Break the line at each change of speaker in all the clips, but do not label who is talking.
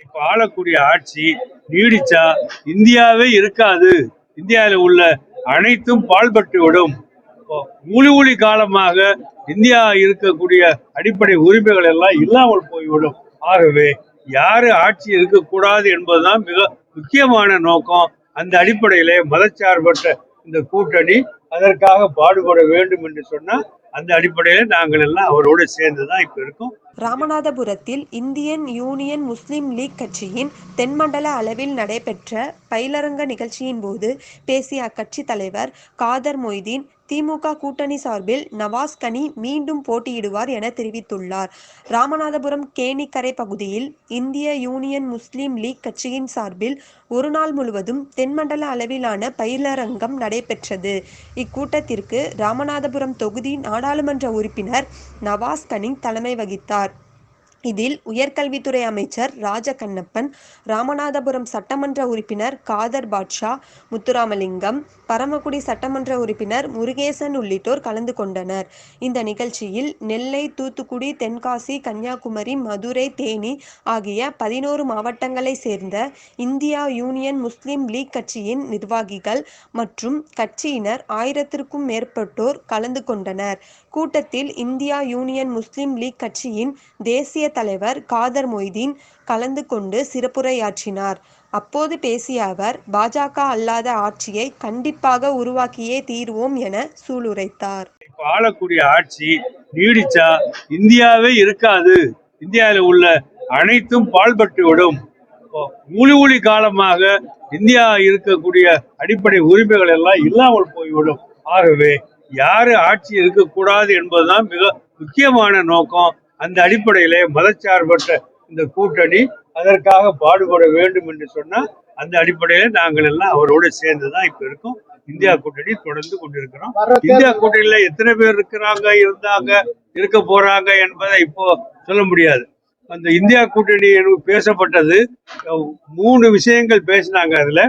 இப்ப ஆளக்கூடிய ஆட்சி நீடிச்சா இந்தியாவே இருக்காது. இந்தியாவில் உள்ள அனைத்தும் பால்பட்டு விடும். இப்போ ஊழி ஊழி காலமாக இந்தியா இருக்கக்கூடிய அடிப்படை உரிமைகள் எல்லாம் இல்லாமல் போய்விடும். ஆகவே யாரு ஆட்சி இருக்கக்கூடாது என்பதுதான் மிக முக்கியமான நோக்கம். அந்த அடிப்படையிலே மதச்சார்பற்ற இந்த கூட்டணி அதற்காக பாடுபட வேண்டும் என்று சொன்னா அந்த அடிப்படையில நாங்கள் எல்லாம் அவரோடு சேர்ந்து தான் இப்போ இருக்கோம்.
ராமநாதபுரத்தில் இந்தியன் யூனியன் முஸ்லீம் லீக் கட்சியின் தென்மண்டல அளவில் நடைபெற்ற பயிலரங்க நிகழ்ச்சியின் போது பேசிய அக்கட்சி தலைவர் காதர் மொய்தீன் திமுக கூட்டணி சார்பில் நவாஸ் கனி மீண்டும் போட்டியிடுவார் என தெரிவித்துள்ளார். ராமநாதபுரம் கேணிக்கரை பகுதியில் இந்திய யூனியன் முஸ்லீம் லீக் கட்சியின் சார்பில் ஒரு நாள் முழுவதும் தென்மண்டல அளவிலான பயிலரங்கம் நடைபெற்றது. இக்கூட்டத்திற்கு ராமநாதபுரம் தொகுதி நாடாளுமன்ற உறுப்பினர் நவாஸ் கனி தலைமை வகித்தார். இதில் உயர்கல்வித்துறை அமைச்சர் ராஜகண்ணப்பன் ராமநாதபுரம் சட்டமன்ற உறுப்பினர் காதர் பாட்ஷா முத்துராமலிங்கம் பரமக்குடி சட்டமன்ற உறுப்பினர் முருகேசன் உள்ளிட்டோர் கலந்து கொண்டனர். இந்த நிகழ்ச்சியில் நெல்லை தூத்துக்குடி தென்காசி கன்னியாகுமரி மதுரை தேனி ஆகிய பதினோரு மாவட்டங்களை சேர்ந்த இந்தியா யூனியன் முஸ்லீம் லீக் கட்சியின் நிர்வாகிகள் மற்றும் கட்சியினர் ஆயிரத்திற்கும் மேற்பட்டோர் கலந்து கொண்டனர். கூட்டத்தில் இந்தியா யூனியன் முஸ்லீம் லீக் கட்சியின் தேசிய தலைவர் காதர் மொய்தீன் கலந்து கொண்டு சிறப்புரையாற்றினார். அப்போது பேசிய அவர் பாஜக அல்லாத ஆட்சியை கண்டிப்பாக உருவாக்கியே தீர்வோம் என சூளுரைத்தார்.
வாழக்கூடிய ஆளக்கூடிய ஆட்சி நீடிச்சா இந்தியாவே இருக்காது. இந்தியாவில் உள்ள அனைத்தும் பாழ்பட்டு விடும். ஊழி ஊழி காலமாக இந்தியா இருக்கக்கூடிய அடிப்படை உரிமைகள் எல்லாம் இல்லாமல் போய்விடும். ஆகவே யாரு ஆட்சி இருக்கக்கூடாது என்பதுதான் மிக முக்கியமான நோக்கம். அந்த அடிப்படையிலே மதச்சார்பற்ற இந்த கூட்டணி அதற்காக பாடுபட வேண்டும் என்று சொன்னா அந்த அடிப்படையில நாங்கள் எல்லாம் அவரோடு சேர்ந்து தான் இப்ப இருக்கோம். இந்தியா கூட்டணி தொடர்ந்து கொண்டிருக்கிறோம். இந்தியா கூட்டணியில எத்தனை பேர் இருக்கிறாங்க இருந்தாங்க இருக்க போறாங்க என்பதை இப்போ சொல்ல முடியாது. அந்த இந்தியா கூட்டணி பேசப்பட்டது மூணு விஷயங்கள் பேசினாங்க அதுல.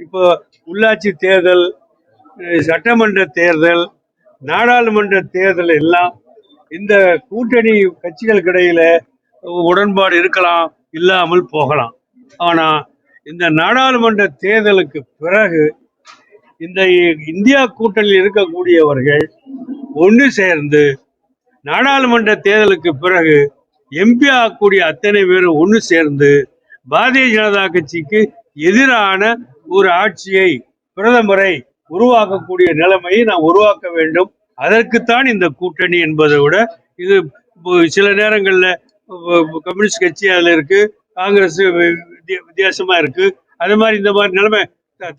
இப்போ உள்ளாட்சி தேர்தல் சட்டமன்ற தேர்தல் நாடாளுமன்ற தேர்தல் எல்லாம் இந்த கூட்டணி கட்சிகளுக்கு இடையில உடன்பாடு இருக்கலாம் இல்லாமல் போகலாம். ஆனா இந்த நாடாளுமன்ற தேர்தலுக்கு பிறகு இந்த இந்தியா கூட்டணியில் இருக்கக்கூடியவர்கள் ஒன்று சேர்ந்து நாடாளுமன்ற தேர்தலுக்கு பிறகு எம்பி ஆகக்கூடிய அத்தனை பேரும் ஒன்று சேர்ந்து பாரதிய ஜனதா கட்சிக்கு எதிரான ஒரு ஆட்சியை பிரதமரை உருவாக்கக்கூடிய நிலைமையை நாம் உருவாக்க வேண்டும். அதற்குத்தான் இந்த கூட்டணி என்பதை விட இது இப்போ சில நேரங்களில் கம்யூனிஸ்ட் கட்சி அதில் இருக்கு காங்கிரஸ் வித்தியாசமா இருக்கு. அது மாதிரி இந்த மாதிரி நிலைமை த-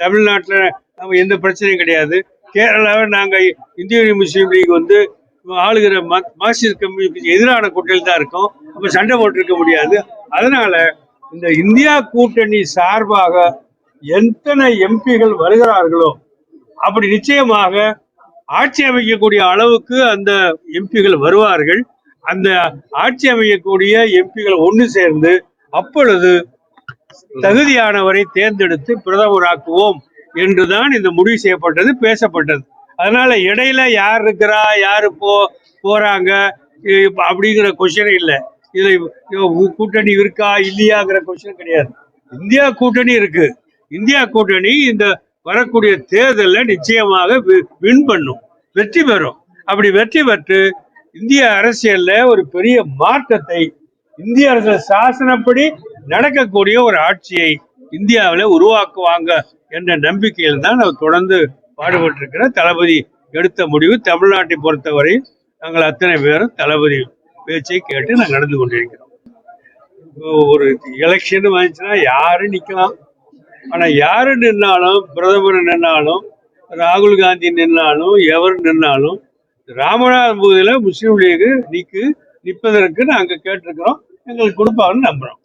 நம்ம எந்த பிரச்சனையும் கிடையாது. கேரளாவில் நாங்கள் இந்திய முஸ்லீம் லீக் வந்து ஆளுகிற ம மார்க்சிஸ்ட் கம்யூனிஸ்ட் எதிரான கூட்டணி தான் இருக்கோம். நம்ம சண்டை போட்டிருக்க முடியாது. அதனால இந்த இந்தியா கூட்டணி சார்பாக எத்தனை எம்பிகள் வருகிறார்களோ அப்படி நிச்சயமாக ஆட்சி அமைக்கக்கூடிய அளவுக்கு அந்த எம்பிகள் வருவார்கள். அந்த ஆட்சி அமைக்கக்கூடிய எம்பிகள் ஒன்று சேர்ந்து அப்பொழுது தகுதியானவரை தேர்ந்தெடுத்து பிரதமராக்குவோம் என்றுதான் இந்த முடிவு செய்யப்பட்டது பேசப்பட்டது. அதனால இடையில யார் இருக்கிறா யாரு போ போறாங்க அப்படிங்கிற கொஸ்டின் இல்லை. இதுல கூட்டணி இருக்கா இல்லையாங்கிற கொஸ்டின் கிடையாது. இந்தியா கூட்டணி இருக்கு. இந்தியா கூட்டணி இந்த வரக்கூடிய தேர்தலில் நிச்சயமாக வின் பண்ணும். வெற்றி பெறும். அப்படி வெற்றி பெற்று இந்திய அரசியல்ல ஒரு பெரிய மாற்றத்தை இந்திய அரசு சாசனப்படி நடக்கக்கூடிய ஒரு ஆட்சியை இந்தியாவில் உருவாக்குவாங்க என்ற நம்பிக்கையில் தான் அவர் தொடர்ந்து பாடுபட்டிருக்கிற தளபதி எடுத்த முடிவு. தமிழ்நாட்டை பொறுத்தவரை நாங்கள் அத்தனை பேரும் தளபதி பேச்சை கேட்டு நாங்கள் நடந்து கொண்டிருக்கிறோம். ஒரு எலெக்ஷன் வந்துச்சுன்னா யாரும் நிற்கலாம் ஆனா யாரு நின்னாலும் பிரதமர் நின்னாலும் ராகுல் காந்தி நின்னாலும் எவர் நின்னாலும் ராமநாத பகுதியில முஸ்லீம் லீக் நிக்கு நிற்பதற்கு நாங்க கேட்டிருக்கிறோம். எங்களுக்கு கொடுப்பாங்கன்னு நம்புறோம்.